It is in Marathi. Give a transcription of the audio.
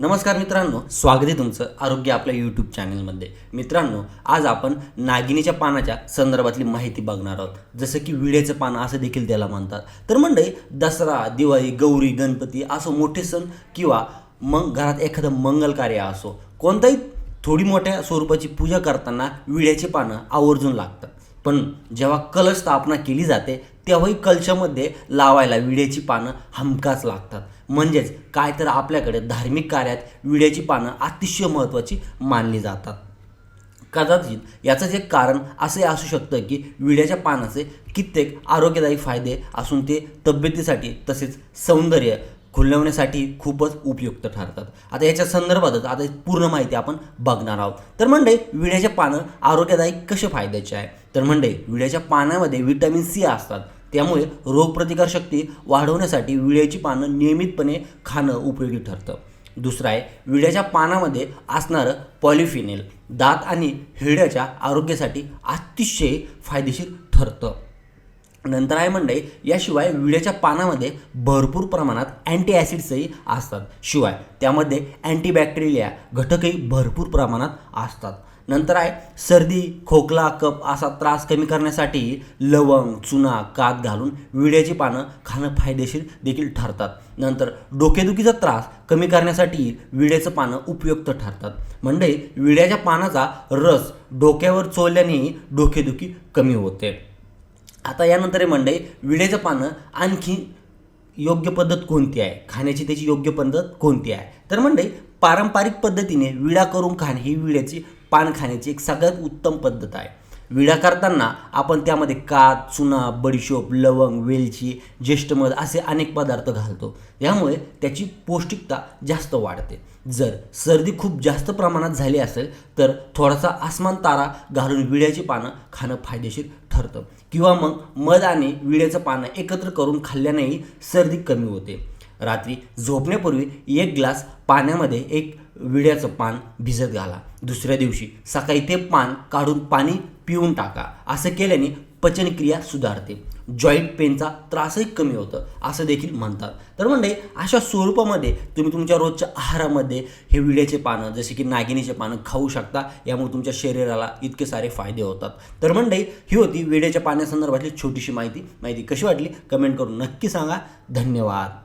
नमस्कार मित्रांनो स्वागत आहे तुमचं आरोग्य आपल्या यूट्यूब चॅनलमध्ये मित्रांनो आज आपण नागिनीच्या पानाच्या संदर्भातली माहिती बघणार आहोत. जसं की विड्याचं पान असं देखील त्याला म्हणतात. तर मंडळी दसरा दिवाळी गौरी गणपती असं मोठे सण किंवा मग घरात एखादं मंगल कार्य असो कोणताही थोडी मोठ्या स्वरूपाची पूजा करताना विड्याची पानं आवर्जून लागतात. पण जेव्हा कलश स्थापना केली जाते तेव्हाही कलशामध्ये लावायला विड्याची पानं हमखास लागतात. म्हणजेच काय तर आपल्याकडे धार्मिक कार्यात विड्याची पानं अतिशय महत्त्वाची मानली जातात. कदाचित याचंच एक कारण असे असू शकतं की विड्याच्या पानाचे कित्येक आरोग्यदायी फायदे असून ते तब्येतीसाठी तसेच सौंदर्य खुलवण्यासाठी खूपच उपयुक्त ठरतात. आता याच्या संदर्भातच आता पूर्ण माहिती आपण बघणार आहोत. तर म्हणजे विड्याचे पानं आरोग्यदायी कसे फायद्याचे आहे? तर म्हणजे विड्याच्या पानामध्ये व्हिटॅमिन सी असतात. त्यामुळे रोगप्रतिकारशक्ती वाढवण्यासाठी विड्याची पानं नियमितपणे खाणं उपयोगी ठरतं. दुसरं आहे विड्याच्या पानामध्ये असणारं पॉलिफिनेल दात आणि हिरड्याच्या आरोग्यासाठी अतिशय फायदेशीर ठरतं. नंतर आहे म्हणजे याशिवाय विड्याच्या पानामध्ये भरपूर प्रमाणात अँटी ॲसिड्सही असतात. शिवाय त्यामध्ये अँटीबॅक्टेरिया घटकही भरपूर प्रमाणात असतात. नंतर आहे सर्दी खोकला कप असा त्रास कमी करण्यासाठी लवंग चुना कात घालून विड्याची पानं खाणं फायदेशीर देखील ठरतात. नंतर डोकेदुखीचा त्रास कमी करण्यासाठी विड्याचं पानं उपयुक्त ठरतात. म्हणजे विड्याच्या पानाचा रस डोक्यावर चोळल्यानेही डोकेदुखी कमी होते. आता यानंतर आहे मंडई विड्याचं पानं आणखी योग्य पद्धत कोणती आहे? खाण्याची त्याची योग्य पद्धत कोणती आहे? तर मंडई पारंपरिक पद्धतीने विडा करून खाणे ही विड्याची पान खाण्याची एक सगळ्यात उत्तम पद्धत आहे. विडा करताना आपण त्यामध्ये कात चुना बडीशोप लवंग वेलची ज्येष्ठमध असे अनेक पदार्थ घालतो. यामुळे त्याची पौष्टिकता जास्त वाढते. जर सर्दी खूप जास्त प्रमाणात झाली असेल तर थोडासा आसमान तारा घालून विड्याची पानं खाणं फायदेशीर ठरतं. किंवा मग मध आणि विड्याचं पानं एकत्र करून खाल्ल्यानेही सर्दी कमी होते. रात्री झोपण्यापूर्वी एक ग्लास पाण्यामध्ये एक विड्याचं पान भिजत घाला. दुसऱ्या दिवशी सकाळी ते पान काढून पाणी पिऊन टाका. असं केल्याने पचनक्रिया सुधारते. जॉईंट पेनचा त्रासही कमी होतं असं देखील म्हणतात. तर म्हणजे अशा स्वरूपामध्ये तुम्ही तुमच्या रोजच्या आहारामध्ये हे विड्याचे पानं जसे की नागिनीचे पानं खाऊ शकता. यामुळे तुमच्या शरीराला इतके सारे फायदे होतात. तर म्हणजे ही होती विड्याच्या पाण्यासंदर्भातली छोटीशी माहिती. माहिती कशी वाटली? कमेंट करून नक्की सांगा. धन्यवाद.